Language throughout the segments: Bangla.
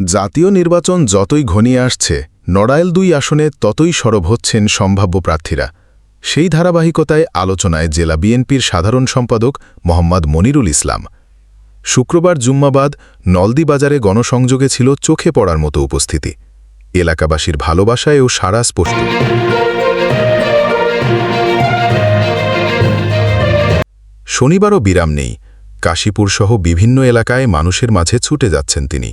জাতীয় নির্বাচন যতই ঘনিয়ে আসছে, নড়াইল দুই আসনে ততই সরব হচ্ছেন সম্ভাব্য প্রার্থীরা। সেই ধারাবাহিকতায় আলোচনায় জেলা বিএনপির সাধারণ সম্পাদক মোহাম্মদ মনিরুল ইসলাম। শুক্রবার জুম্মাবাদ নলদি বাজারে গণসংযোগে ছিল চোখে পড়ার মতো উপস্থিতি। এলাকাবাসীর ভালোবাসায় ও সারা স্পষ্ট। শনিবারও বিরাম নেই। কাশীপুরসহ বিভিন্ন এলাকায় মানুষের মাঝে ছুটে যাচ্ছেন তিনি।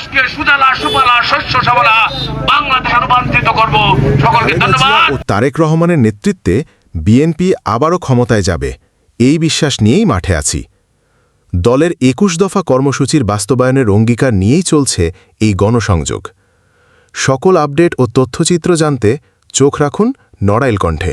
বাংলাদেশকে সুজলা সুফলা শস্য সবলা বাংলাদেশে রূপান্তরিত করব। সকলকে ধন্যবাদ। ও তারেক রহমানের নেতৃত্বে বিএনপি আবারও ক্ষমতায় যাবে। এই বিশ্বাস নিয়েই মাঠে আছি। দলের একুশ দফা কর্মসূচির বাস্তবায়নের অঙ্গীকার নিয়েই চলছে এই গণসংযোগ। সকল আপডেট ও তথ্যচিত্র জানতে চোখ রাখুন নড়াইল কণ্ঠে।